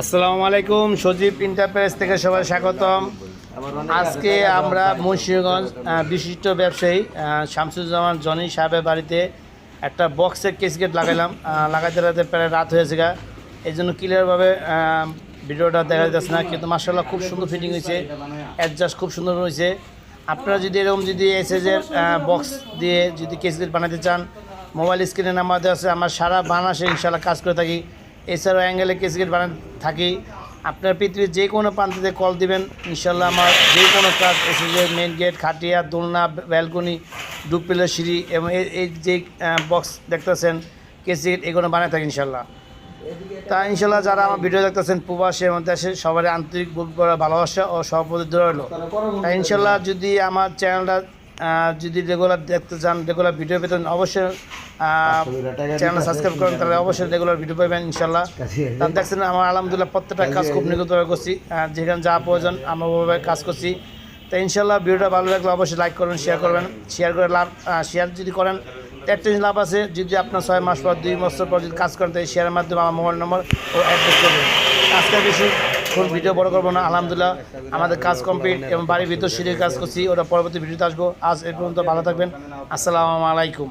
আসসালামু আলাইকুম সজীব ইন্টারপ্রাইজ থেকে সবাই স্বাগতম। আজকে আমরা মুন্সিগঞ্জ বিশিষ্ট ব্যবসায়ী শামসুজ্জামান জনি সাহেবের বাড়িতে একটা বক্সের কেসগেট লাগাইলাম। আহ, লাগাইতে লাগাইতে প্রায় রাত হয়েছে গা। এই জন্য ক্লিয়ারভাবে ভিডিওটা দেখা যাচ্ছে না কিন্তু মার্শাল্লাহ খুব সুন্দর ফিটিং হয়েছে অ্যাডজাস্ট খুব সুন্দর হয়েছে। আপনারা যদি এরকম যদি এসএজের বক্স দিয়ে যদি কেসগেট বানাতে চান মোবাইল স্ক্রিনে নাম্বার দেওয়া আছে আমার সারা বাংলাদেশে ইনশাল্লাহ কাজ করে থাকি। এছাড়াও অ্যাঙ্গেলে কেসগেট বানাতে থাকি। আপনার পৃথিবীর যে কোনো প্রান্তিতে কল দিবেন ইনশাল্লাহ আমার যে কোনো কাজ এসেছে মেন গেট খাটিয়া, দোলনা ব্যালকনি ডুপ্পেলের সিঁড়ি এবং এই- যে বক্স দেখতেছেন কেসগেট এগুলো বানায় থাকি ইনশাল্লাহ তা ইনশাল্লাহ যারা আমার ভিডিও দেখতেছেন, প্রবাসী এবং দেশে সবারই আন্তরিক বুক করা ভালোবাসা ও সহপতি রইল। তা ইনশাল্লাহ যদি আমার চ্যানেলটা যদি রেগুলার দেখতে চান রেগুলার ভিডিও পেতেন অবশ্যই চ্যানেল সাবস্ক্রাইব করেন তাহলে অবশ্যই রেগুলার ভিডিও পাবেন ইনশাল্লাহ। তা দেখছেন আমার আলহামদুলিল্লাহ প্রত্যেকটা কাজ খুব নিখুঁতভাবে করছি যেখানে যা প্রয়োজন আমরা ওভাবে কাজ করছি। তো ইনশাল্লাহ ভিডিওটা ভালো লাগলে অবশ্যই লাইক করবেন শেয়ার করবেন শেয়ার করে লাভ শেয়ার যদি করেন একটা জিনিস লাভ আছে যদি আপনার ছয় মাস পর দুই বছর পর যদি কাজ করেন তো এই শেয়ারের মাধ্যমে আমার মোবাইল নম্বর ও অ্যাড্রেস করবেন আজকে বেশি ফুল ভিডিও বড় করব না, আলহামদুলিল্লাহ। আমাদের কাজ কমপ্লিট এবং বাড়ির ভিতর সিঁড়ির কাজ করছি, ওটা পরবর্তী ভিডিওতে আসব। আজ এ পর্যন্ত ভালো থাকবেন। আসসালামু আলাইকুম।